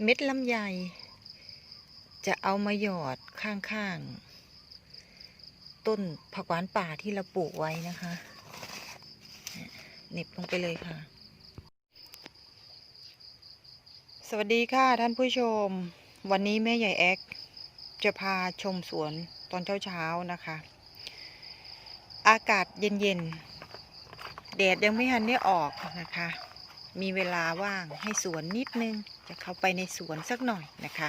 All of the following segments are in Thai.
เม็ดลำไย จะเอามาหยอดข้างๆ ต้นผักหวานป่าที่เราปลูกไว้นะคะเหน็บลงไปเลยค่ะ สวัสดีค่ะท่านผู้ชม วันนี้แม่ใหญ่แอ๊กจะพาชมสวนตอนเช้าๆนะคะ อากาศเย็นๆแดดยังไม่ทันได้ออกนะคะ มีเวลาว่างให้สวนนิดนึง จะเข้าไปในสวนสักหน่อยนะคะ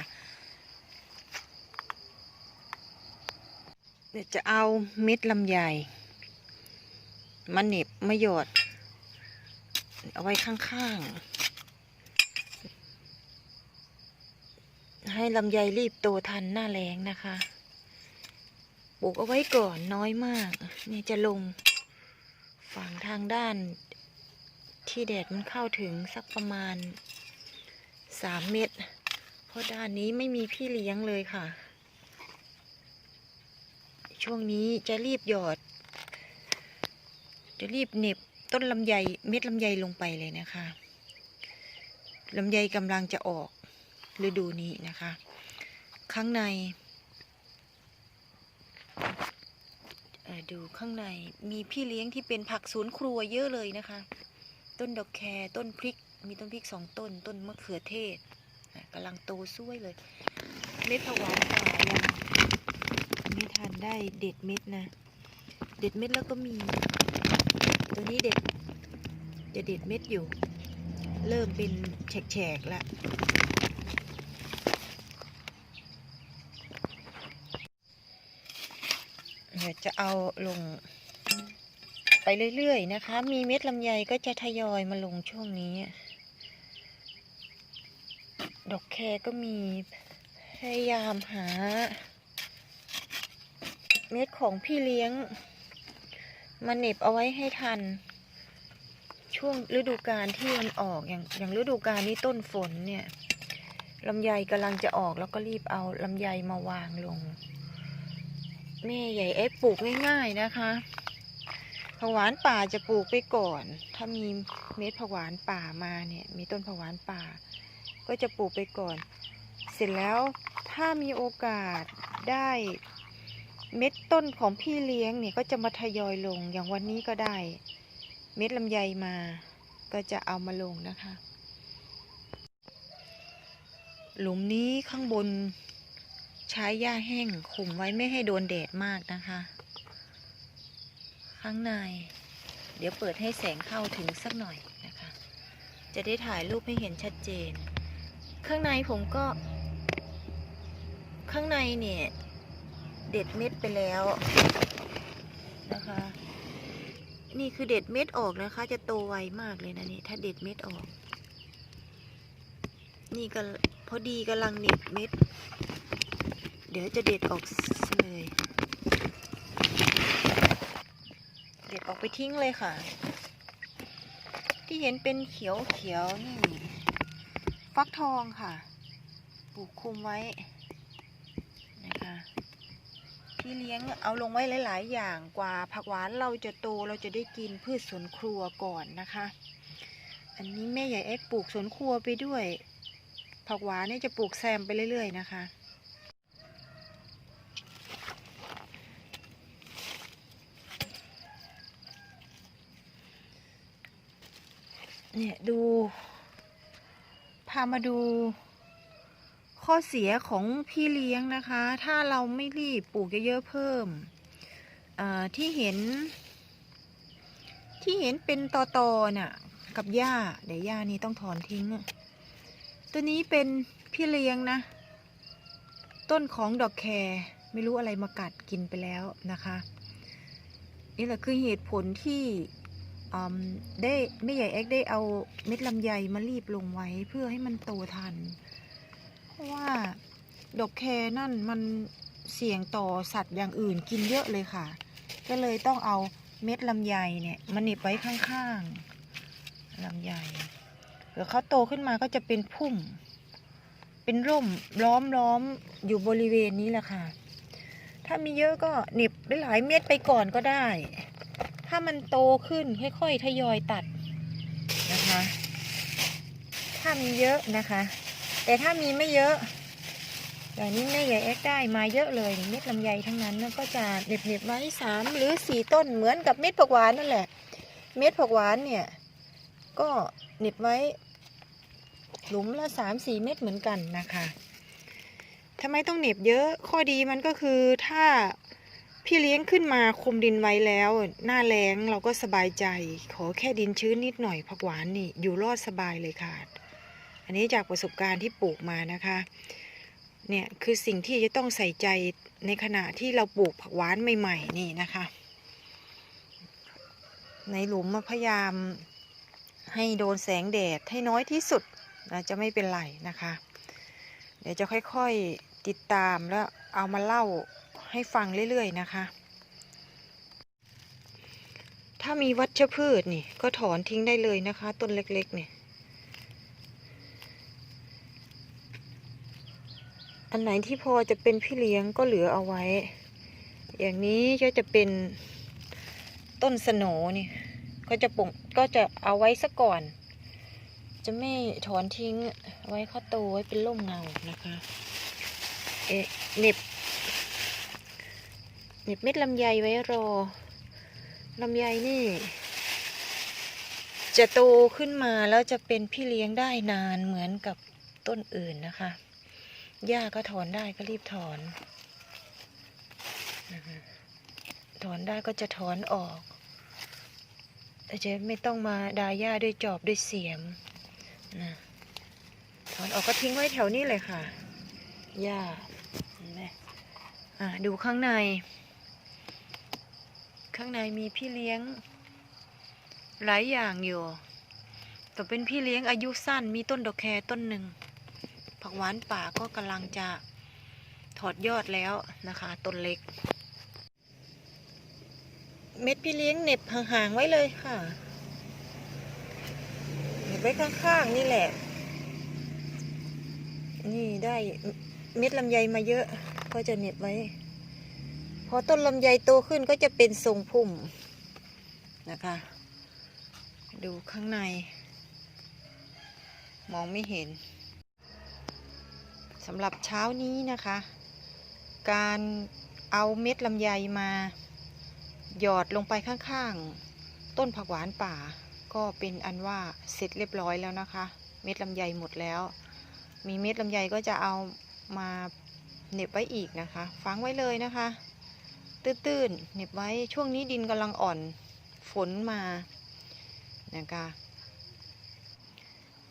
เดี๋ยวจะเอาเม็ดลำไยมาเน็บมาหยดเอาไว้ข้างๆ ให้ลำไยรีบโตทันหน้าแรงนะคะปลูกเอาไว้ก่อนน้อยมาก นี่จะลงฝั่งทางด้านที่แดดมันเข้าถึงสักประมาณ สามเมตรเพราะด้านนี้ไม่มีพี่เลี้ยงเลยค่ะ ช่วงนี้จะรีบหยอด จะรีบเน็บต้นลำไยเม็ดลำไยลงไปเลยนะคะลำไยกำลังจะออกฤดูนี้นะคะ ข้างในดูข้างในมีพี่เลี้ยงที่เป็นผักสวนครัวเยอะเลยนะคะ ต้นดอกแครต้นพริก มีต้นพริกสองต้น ต้นมะเขือเทศกำลังโตสวยเลย เม็ดผวานป่ายังไม่ทันได้เด็ดเม็ดนะ เด็ดเม็ดแล้วก็มี ตัวนี้เด็ดจะเด็ดเม็ดอยู่ เริ่มเป็นแฉกๆแล้วเดี๋ยวจะเอาลงไปเรื่อยๆนะคะ มีเม็ดลำไยก็จะทยอยมาลงช่วงนี้ ดอกแครก็มี พยายามหา เม็ดของพี่เลี้ยง มาเน็บเอาไว้ให้ทัน ช่วงฤดูกาลที่มันออกอย่างอย่างฤดูกาลนี้ต้นฝนเนี่ยลำไยกำลังจะออกแล้วก็รีบเอาลำไยมาวางลง แม่ใหญ่เอ๊ะปลูกง่ายๆนะคะผักหวานป่าจะปลูกไปก่อน ถ้ามีเม็ดผักหวานป่ามาเนี่ย มีต้นผักหวานป่า ก็จะปลูกไปก่อน เสร็จแล้วถ้ามีโอกาสได้เม็ดต้นของพี่เลี้ยงเนี่ยก็จะมาทยอยลงอย่างวันนี้ก็ได้ เม็ดลำไยมา ก็จะเอามาลงนะคะ หลุมนี้ข้างบนใช้หญ้าแห้งคุมไว้ไม่ให้โดนแดดมากนะคะ ข้างใน เดี๋ยวเปิดให้แสงเข้าถึงสักหน่อยนะคะ จะได้ถ่ายรูปให้เห็นชัดเจน ข้างในผมก็ ข้างในเนี่ย เด็ดเม็ดไปแล้วนะคะ นี่คือเด็ดเม็ดออกนะคะ จะโตไวมากเลยนะนี่ถ้าเด็ดเม็ดออก นี่ก็พอดีกำลังเด็ดเม็ด เดี๋ยวจะเด็ดออกเลยเด็ดออกไปทิ้งเลยค่ะ ที่เห็นเป็นเขียวเขียวนี่ ฟักทองค่ะ ปลูกคุมไว้นะคะพี่เลี้ยงเอาลงไว้หลาย ๆ อย่างกว่าผักหวานเราจะโตเราจะได้กินพืชสวนครัวก่อนนะคะ อันนี้แม่ใหญ่เอ็กปลูกสวนครัวไปด้วย ผักหวานนี่จะปลูกแซมไปเรื่อย ๆ นะคะเนี่ยดูามาดู ข้อเสียของพี่เลี้ยงนะคะ ถ้าเราไม่รีบปลูกเยอะๆเพิ่มที่เห็น ที่เห็นเป็นตอตอๆน่ะ กับหญ้าเดี๋ยวหญ้านี้ต้องถอนทิ้ง ตัวนี้เป็นพี่เลี้ยงนะ ต้นของดอกแคร์ไม่รู้อะไรมากัดกินไปแล้วนะคะ นี่แหละคือเหตุผลที่ ได้ไม่ใหญ่เอ็กได้เอาเม็ดลำไยมารีบลงไว้เพื่อให้มันโตทัน เพราะว่าดอกแคนั่นมันเสี่ยงต่อสัตว์อย่างอื่นกินเยอะเลยค่ะ ก็เลยต้องเอาเม็ดลำไยเนี่ยมาเหน็บไว้ข้างๆลำไยเดี๋ยวเขาโตขึ้นมาก็จะเป็นพุ่ม เป็นร่มล้อมล้อมอยู่บริเวณนี้แหละค่ะ ถ้ามีเยอะก็หน็บได้หลายเม็ดไปก่อนก็ได้ ถ้ามันโตขึ้นค่อยๆทยอยตัดนะคะ ถ้ามีเยอะนะคะ แต่ถ้ามีไม่เยอะอย่างนี้แม่ใหญ่แอกได้มาเยอะเลยเม็ดลำไยทั้งนั้นก็จะเหน็บเน็บๆไว้สามหรือสี่ต้นเหมือนกับเม็ดผักหวานนั่นแหละ เม็ดผักหวานเนี่ย ก็เหน็บไว้ หลุมละสามสี่เม็ดเหมือนกันนะคะทำไมต้องเหน็บเยอะข้อดีมันก็คือถ้า พี่เลี้ยงขึ้นมาคุมดินไว้แล้ว หน้าแล้งเราก็สบายใจ ขอแค่ดินชื้นนิดหน่อยผักหวานนี่อยู่รอดสบายเลยค่ะ อันนี้จากประสบการณ์ที่ปลูกมานะคะ เนี่ยคือสิ่งที่จะต้องใส่ใจในขณะที่เราปลูกผักหวานใหม่ๆนี่นะคะ ในหลุมมาพยายามให้โดนแสงแดดให้น้อยที่สุดนะจะไม่เป็นไรนะคะ เดี๋ยวจะค่อยๆติดตามแล้วเอามาเล่า ให้ฟังเรื่อยๆนะคะ ถ้ามีวัชพืชนี่ ก็ถอนทิ้งได้เลยนะคะ ต้นเล็กๆ เนี่ย อันไหนที่พอจะเป็นพี่เลี้ยงก็เหลือเอาไว้ อย่างนี้ก็จะเป็นต้นสโนนี่ ก็จะปลูกก็จะเอาไว้ซะก่อน จะไม่ถอนทิ้งไว้ข้าโตไว้เป็นร่มเงานะคะเอะเหน็บ เน็บเม็ดลำไยไว้รอลำไยนี่ จะโตขึ้นมาแล้วจะเป็นพี่เลี้ยงได้นานเหมือนกับต้นอื่นนะคะ หญ้าก็ถอนได้ก็รีบถอน ถอนได้ก็จะถอนออกแต่จะไม่ต้องมาดาหญ้าด้วยจอบด้วยเสียมนะถอนออกก็ทิ้งไว้แถวนี้เลยค่ะ หญ้าดูข้างใน ข้างในมีพี่เลี้ยง หลายอย่างอยู่ แต่เป็นพี่เลี้ยงอายุสั้นมีต้นดอกแคต้นหนึ่ง ผักหวานป่าก็กำลังจะถอดยอดแล้วนะคะต้นเล็ก เม็ดพี่เลี้ยงเน็บห่างๆไว้เลยค่ะเน็บไว้ข้างๆนี่แหละ นี่ได้เม็ดลำไยมาเยอะ ก็จะเน็บไว้ อต้นลำไยโตขึ้นก็จะเป็นทรงพุ่มนะคะ ดูข้างใน มองไม่เห็นสำหรับเช้านี้นะคะ การเอาเม็ดลำไยมาหยอดลงไปข้างๆ ต้นผักหวานป่า ก็เป็นอันว่าเสร็จเรียบร้อยแล้วนะคะ เม็ดลำไยหมดแล้ว มีเม็ดลำไยก็จะเอามาเหน็บไว้อีกนะคะฝังไว้เลยนะคะ ตื้นๆเหน็บไว้ช่วงนี้ดินกำลังอ่อนฝนมานะคะ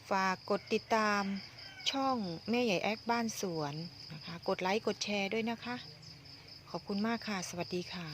ฝากกดติดตามช่องแม่ใหญ่แอคบ้านสวนนะคะ กดไลค์ กดแชร์ด้วยนะคะ ขอบคุณมากค่ะ สวัสดีค่ะ